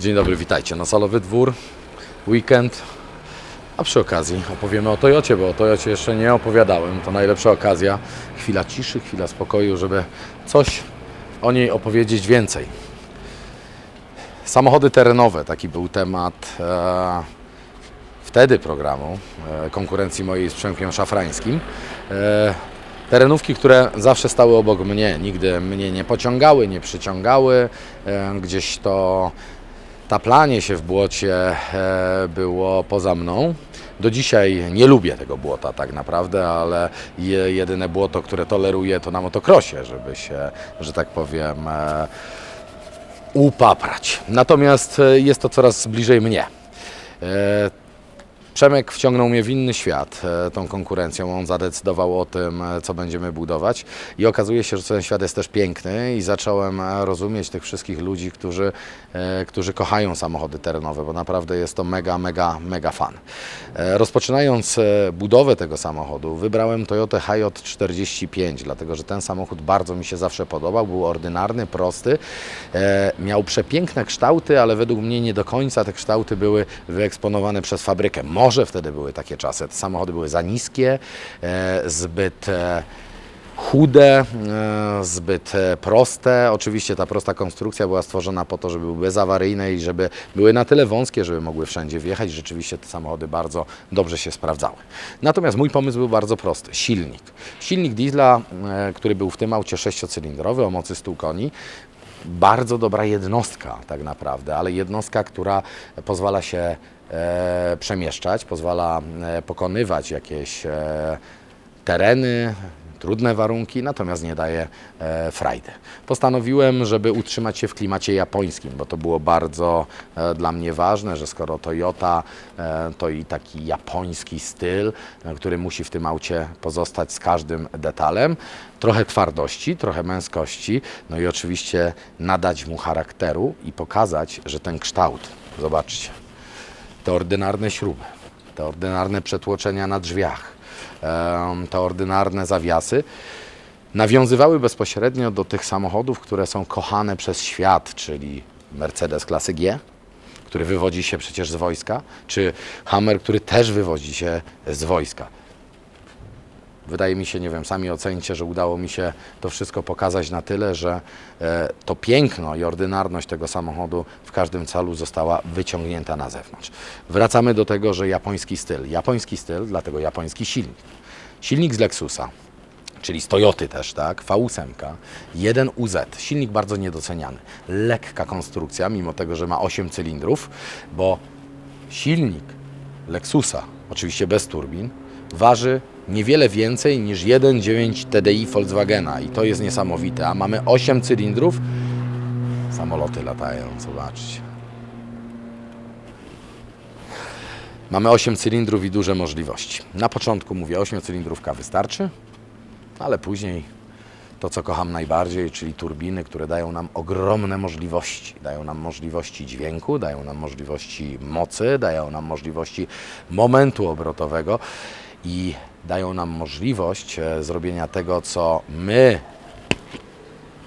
Dzień dobry, witajcie na Salowy Dwór, weekend, a przy okazji opowiemy o Toyocie, bo o Toyocie jeszcze nie opowiadałem. To najlepsza okazja, chwila ciszy, chwila spokoju, żeby coś o niej opowiedzieć więcej. Samochody terenowe, taki był temat e, wtedy programu, e, konkurencji mojej z Przemkiem Szafrańskim. E, terenówki, które zawsze stały obok mnie, nigdy mnie nie pociągały, nie przyciągały, e, gdzieś to taplanie się w błocie e, było poza mną. Do dzisiaj nie lubię tego błota tak naprawdę, ale je, jedyne błoto, które toleruję to na motokrosie, żeby się, że tak powiem, e, upaprać. Natomiast e, jest to coraz bliżej mnie. Przemek wciągnął mnie w inny świat e, tą konkurencją. On zadecydował o tym, e, co będziemy budować. I okazuje się, że ten świat jest też piękny i zacząłem e, rozumieć tych wszystkich ludzi, którzy, którzy kochają samochody terenowe, bo naprawdę jest to mega, mega, mega fan. Rozpoczynając budowę tego samochodu, wybrałem Toyota HJ45, dlatego że ten samochód bardzo mi się zawsze podobał. Był ordynarny, prosty, miał przepiękne kształty, ale według mnie nie do końca te kształty były wyeksponowane przez fabrykę. Może wtedy były takie czasy. Te samochody były za niskie, e, zbyt e, chude, e, zbyt proste. Oczywiście ta prosta konstrukcja była stworzona po to, żeby były bezawaryjne i żeby były na tyle wąskie, żeby mogły wszędzie wjechać. Rzeczywiście te samochody bardzo dobrze się sprawdzały. Natomiast mój pomysł był bardzo prosty. Silnik. Silnik diesla, który był w tym aucie sześciocylindrowy o mocy 100 koni, bardzo dobra jednostka tak naprawdę, ale jednostka, która pozwala się e, przemieszczać, pozwala e, pokonywać jakieś e, tereny, trudne warunki, natomiast nie daje e, frajdy. Postanowiłem, żeby utrzymać się w klimacie japońskim, bo to było bardzo e, dla mnie ważne, że skoro Toyota, e, to i taki japoński styl, e, który musi w tym aucie pozostać z każdym detalem. Trochę twardości, trochę męskości, no i oczywiście nadać mu charakteru i pokazać, że ten kształt, zobaczcie, te ordynarne śruby, te ordynarne przetłoczenia na drzwiach, te ordynarne zawiasy nawiązywały bezpośrednio do tych samochodów, które są kochane przez świat, czyli Mercedes klasy G, który wywodzi się przecież z wojska, czy Hammer, który też wywodzi się z wojska. Wydaje mi się, nie wiem, sami ocencie, że udało mi się to wszystko pokazać na tyle, że e, to piękno i ordynarność tego samochodu w każdym calu została wyciągnięta na zewnątrz. Wracamy do tego, że japoński styl. Japoński styl, dlatego japoński silnik. Silnik z Lexusa, czyli z Toyoty też, tak, V8, 1UZ, silnik bardzo niedoceniany. Lekka konstrukcja, mimo tego, że ma 8 cylindrów, bo silnik Lexusa, oczywiście bez turbin, waży niewiele więcej niż 1.9 TDI Volkswagena i to jest niesamowite, a mamy 8 cylindrów, samoloty latają, zobaczcie. Mamy 8 cylindrów i duże możliwości. Na początku mówię, 8 cylindrówka wystarczy, ale później to, co kocham najbardziej, czyli turbiny, które dają nam ogromne możliwości. Dają nam możliwości dźwięku, dają nam możliwości mocy, dają nam możliwości momentu obrotowego i dają nam możliwość e, zrobienia tego, co my,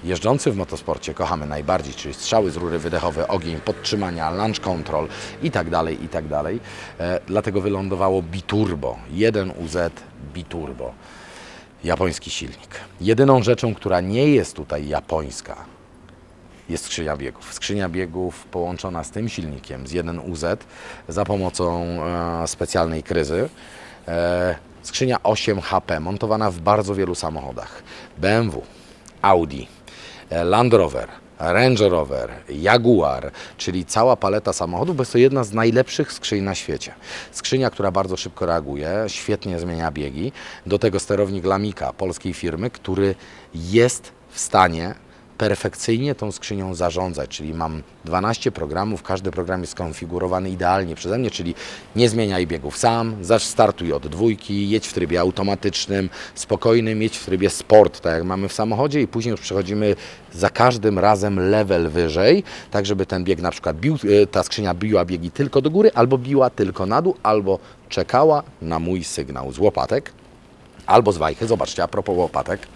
jeżdżący w motosporcie, kochamy najbardziej, czyli strzały z rury wydechowe, ogień, podtrzymania, launch control i tak dalej, i tak. E, Dlatego wylądowało biturbo, 1UZ biturbo japoński silnik. Jedyną rzeczą, która nie jest tutaj japońska, jest skrzynia biegów. Skrzynia biegów połączona z tym silnikiem, z 1UZ, za pomocą e, specjalnej kryzy. E, skrzynia 8 HP, montowana w bardzo wielu samochodach. BMW, Audi, e, Land Rover, Range Rover, Jaguar, czyli cała paleta samochodów, bo jest to jedna z najlepszych skrzyń na świecie. Skrzynia, która bardzo szybko reaguje, świetnie zmienia biegi. Do tego sterownik Lamika, polskiej firmy, który jest w stanie perfekcyjnie tą skrzynią zarządzać, czyli mam 12 programów, każdy program jest skonfigurowany idealnie przeze mnie, czyli nie zmieniaj biegów sam, startuj od dwójki, jedź w trybie automatycznym, spokojnym, jedź w trybie sport, tak jak mamy w samochodzie i później już przechodzimy za każdym razem level wyżej, tak żeby ten bieg na przykład bił, e, ta skrzynia biła biegi tylko do góry, albo biła tylko na dół, albo czekała na mój sygnał z łopatek, albo z wajchy. Zobaczcie, a propos łopatek.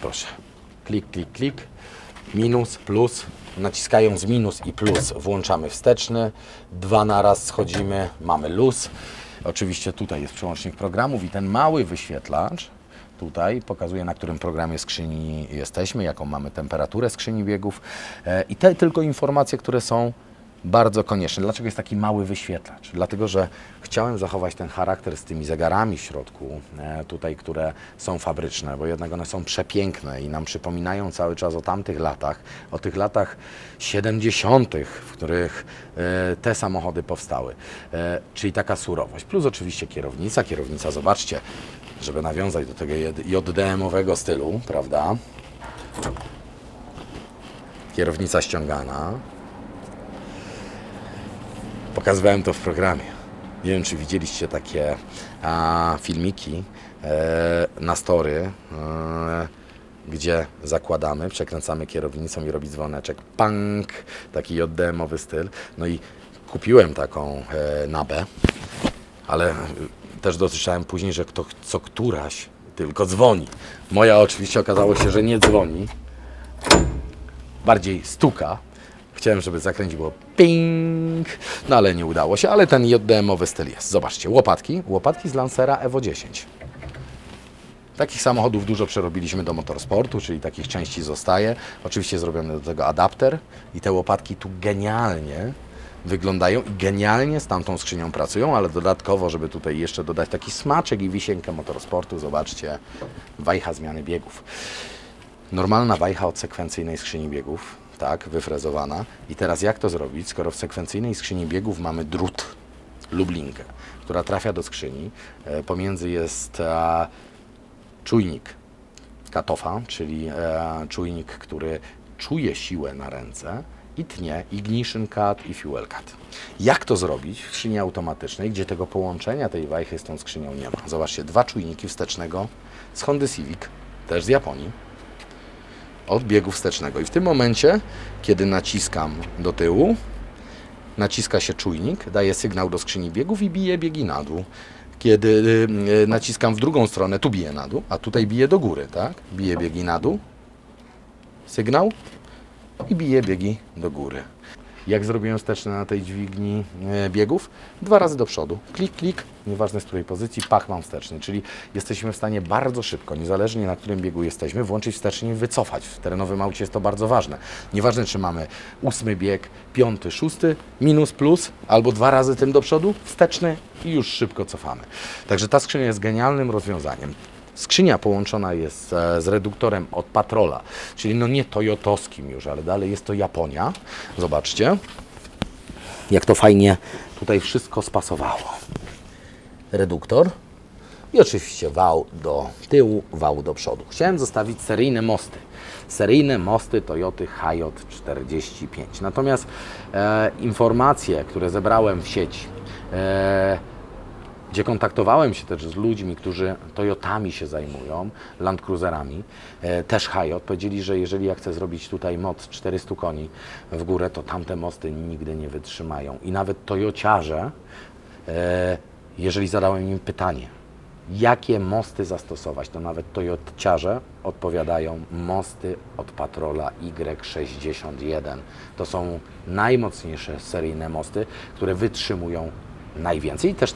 Proszę. Klik, klik, klik. minus, plus. Naciskając minus i plus włączamy wsteczny. Dwa na raz schodzimy, mamy luz. Oczywiście tutaj jest przełącznik programów i ten mały wyświetlacz tutaj pokazuje, na którym programie skrzyni jesteśmy, jaką mamy temperaturę skrzyni biegów E, i te tylko informacje, które są bardzo konieczne. Dlaczego jest taki mały wyświetlacz? Dlatego, że chciałem zachować ten charakter z tymi zegarami w środku, e, tutaj, które są fabryczne, bo jednak one są przepiękne i nam przypominają cały czas o tamtych latach, o tych latach 70., w których e, te samochody powstały. E, Czyli taka surowość. Plus oczywiście kierownica. Kierownica, zobaczcie, żeby nawiązać do tego JDM-owego stylu, prawda? Kierownica ściągana, Pokazywałem to w programie. Nie wiem, czy widzieliście takie a, filmiki e, na story, e, gdzie zakładamy, przekręcamy kierownicą i robi dzwoneczek. Punk! Taki JDM-owy styl. No i kupiłem taką e, nabę, ale e, też dosłyszałem później, że kto, co któraś tylko dzwoni. Moja oczywiście okazało się, że nie dzwoni, bardziej stuka. Chciałem, żeby zakręcić było ping, no ale nie udało się, ale ten JDM-owy styl jest. Zobaczcie, łopatki, łopatki z Lancera Evo 10. Takich samochodów dużo przerobiliśmy do motorsportu, czyli takich części zostaje. Oczywiście zrobiony do tego adapter i te łopatki tu genialnie wyglądają i genialnie z tamtą skrzynią pracują, ale dodatkowo, żeby tutaj jeszcze dodać taki smaczek i wisienkę motorsportu, zobaczcie, wajcha zmiany biegów. Normalna wajcha od sekwencyjnej skrzyni biegów, tak, wyfrezowana. I teraz jak to zrobić, skoro w sekwencyjnej skrzyni biegów mamy drut lub linkę, która trafia do skrzyni. E, pomiędzy jest e, czujnik katofa, czyli e, czujnik, który czuje siłę na ręce i tnie ignition cut i fuel cut. Jak to zrobić w skrzyni automatycznej, gdzie tego połączenia tej wajchy z tą skrzynią nie ma? Zobaczcie, dwa czujniki wstecznego z Hondy Civic, też z Japonii, od biegu wstecznego. I w tym momencie, kiedy naciskam do tyłu, naciska się czujnik, daje sygnał do skrzyni biegów i bije biegi na dół. Kiedy y, y, naciskam w drugą stronę, tu bije na dół, a tutaj bije do góry, tak? Bije biegi na dół, sygnał i bije biegi do góry. Jak zrobiłem wsteczne na tej dźwigni e, biegów? Dwa razy do przodu. Klik, klik, nieważne z której pozycji, pach mam wsteczny. Czyli jesteśmy w stanie bardzo szybko, niezależnie na którym biegu jesteśmy, włączyć wsteczny i wycofać. W terenowym aucie jest to bardzo ważne. Nieważne, czy mamy ósmy bieg, piąty, szósty, minus, plus, albo dwa razy tym do przodu, wsteczny i już szybko cofamy. Także ta skrzynia jest genialnym rozwiązaniem. Skrzynia połączona jest e, z reduktorem od Patrola, czyli no nie toyotowskim już, ale dalej jest to Japonia. Zobaczcie, jak to fajnie tutaj wszystko spasowało. Reduktor i oczywiście wał do tyłu, wał do przodu. Chciałem zostawić seryjne mosty. Seryjne mosty Toyoty Hayot 45. Natomiast e, informacje, które zebrałem w sieci, e, gdzie kontaktowałem się też z ludźmi, którzy Toyotami się zajmują, Land Cruiserami, e, też Hayot, powiedzieli, że jeżeli ja chcę zrobić tutaj moc 400 koni w górę, to tamte mosty nigdy nie wytrzymają. I nawet Toyociarze, e, jeżeli zadałem im pytanie, jakie mosty zastosować, to nawet Toyotciarze odpowiadają mosty od Patrola Y61. To są najmocniejsze seryjne mosty, które wytrzymują najwięcej i też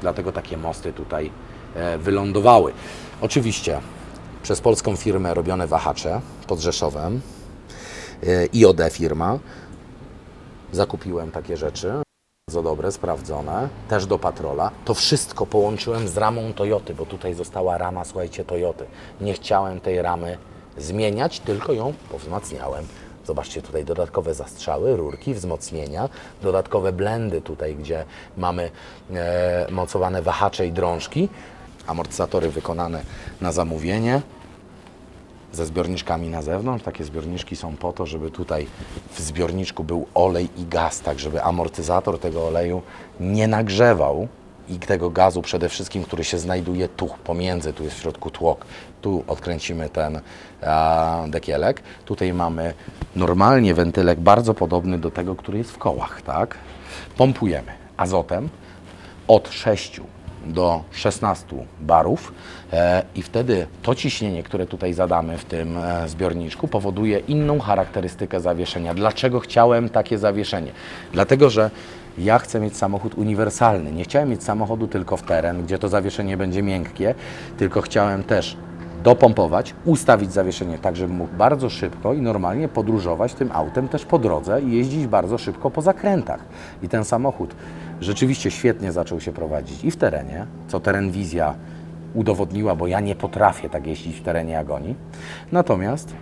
dlatego takie mosty tutaj e, wylądowały. Oczywiście przez polską firmę robione wahacze pod Rzeszowem, e, IOD firma. Zakupiłem takie rzeczy bardzo dobre, sprawdzone, też do patrola. To wszystko połączyłem z ramą Toyoty, bo tutaj została rama, słuchajcie, Toyoty. Nie chciałem tej ramy zmieniać, tylko ją powzmacniałem. Zobaczcie tutaj dodatkowe zastrzały, rurki, wzmocnienia, dodatkowe blendy tutaj, gdzie mamy e, mocowane wahacze i drążki, amortyzatory wykonane na zamówienie ze zbiorniczkami na zewnątrz. Takie zbiorniczki są po to, żeby tutaj w zbiorniczku był olej i gaz, tak żeby amortyzator tego oleju nie nagrzewał i tego gazu przede wszystkim, który się znajduje tu, pomiędzy, tu jest w środku tłok. Tu odkręcimy ten a, dekielek. Tutaj mamy normalnie wentylek bardzo podobny do tego, który jest w kołach, tak? Pompujemy azotem od 6 do 16 barów e, i wtedy to ciśnienie, które tutaj zadamy w tym e, zbiorniczku powoduje inną charakterystykę zawieszenia. Dlaczego chciałem takie zawieszenie? Dlatego, że ja chcę mieć samochód uniwersalny. Nie chciałem mieć samochodu tylko w teren, gdzie to zawieszenie będzie miękkie, tylko chciałem też dopompować, ustawić zawieszenie tak, żebym mógł bardzo szybko i normalnie podróżować tym autem też po drodze i jeździć bardzo szybko po zakrętach. I ten samochód rzeczywiście świetnie zaczął się prowadzić i w terenie, co Terenwizja udowodniła, bo ja nie potrafię tak jeździć w terenie jak oni. Natomiast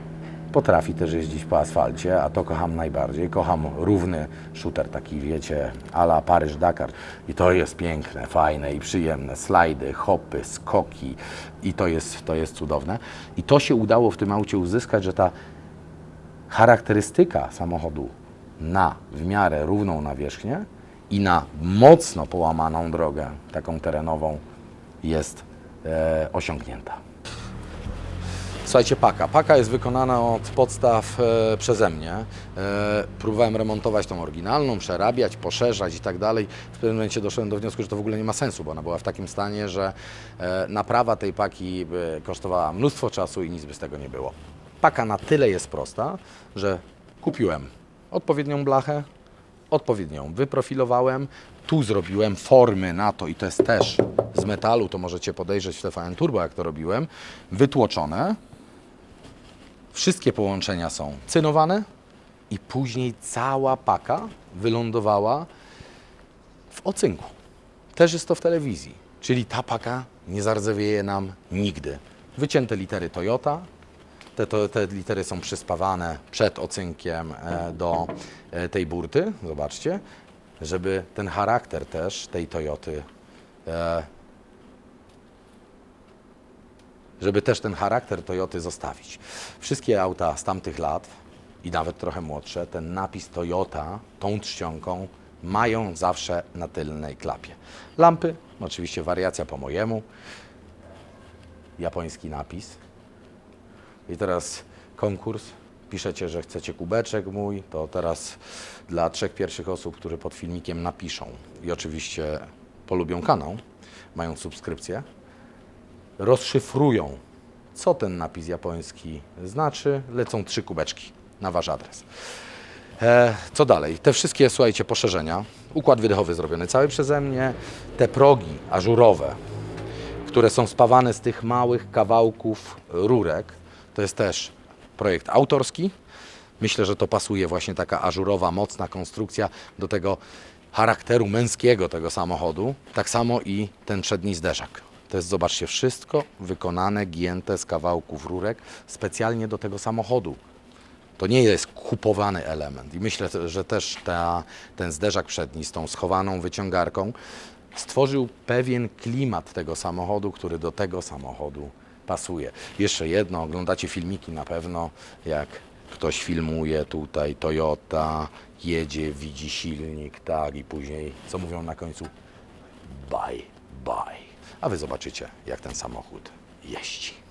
potrafi też jeździć po asfalcie, a to kocham najbardziej. Kocham równy shooter, taki wiecie, ala Paryż-Dakar. I to jest piękne, fajne i przyjemne. Slajdy, hopy, skoki i to jest, to jest cudowne. I to się udało w tym aucie uzyskać, że ta charakterystyka samochodu na w miarę równą nawierzchnię i na mocno połamaną drogę, taką terenową, jest e, osiągnięta. Słuchajcie, paka. Paka jest wykonana od podstaw e, przeze mnie. E, próbowałem remontować tą oryginalną, przerabiać, poszerzać i tak dalej. W pewnym momencie doszedłem do wniosku, że to w ogóle nie ma sensu, bo ona była w takim stanie, że e, naprawa tej paki by kosztowała mnóstwo czasu i nic by z tego nie było. Paka na tyle jest prosta, że kupiłem odpowiednią blachę, odpowiednio ją wyprofilowałem. Tu zrobiłem formy na to i to jest też z metalu, to możecie podejrzeć w TVN Turbo, jak to robiłem. Wytłoczone. Wszystkie połączenia są cynowane? i później cała paka wylądowała w ocynku. Też jest to w telewizji, czyli ta paka nie zardzewieje nam nigdy. Wycięte litery Toyota, te, to, te litery są przyspawane przed ocynkiem e, do e, tej burty, zobaczcie, żeby ten charakter też tej Toyoty, e, żeby też ten charakter Toyoty zostawić. Wszystkie auta z tamtych lat i nawet trochę młodsze, ten napis Toyota tą czcionką mają zawsze na tylnej klapie. Lampy, oczywiście wariacja po mojemu, japoński napis, i teraz konkurs. Piszecie, że chcecie kubeczek mój, to teraz dla trzech pierwszych osób, które pod filmikiem napiszą i oczywiście polubią kanał, mają subskrypcję, rozszyfrują, co ten napis japoński znaczy, lecą trzy kubeczki na wasz adres. E, co dalej? Te wszystkie, słuchajcie, poszerzenia. Układ wydechowy zrobiony cały przeze mnie. Te progi ażurowe, które są spawane z tych małych kawałków rurek. To jest też projekt autorski. Myślę, że to pasuje właśnie taka ażurowa, mocna konstrukcja do tego charakteru męskiego tego samochodu. Tak samo i ten przedni zderzak. To jest, zobaczcie, wszystko wykonane, gięte z kawałków rurek specjalnie do tego samochodu. To nie jest kupowany element. I myślę, że też ta, ten zderzak przedni z tą schowaną wyciągarką stworzył pewien klimat tego samochodu, który do tego samochodu pasuje. Jeszcze jedno, oglądacie filmiki na pewno, jak ktoś filmuje tutaj Toyota, jedzie, widzi silnik, tak, i później, co mówią na końcu? Bye, bye. A wy zobaczycie, jak ten samochód jeździ.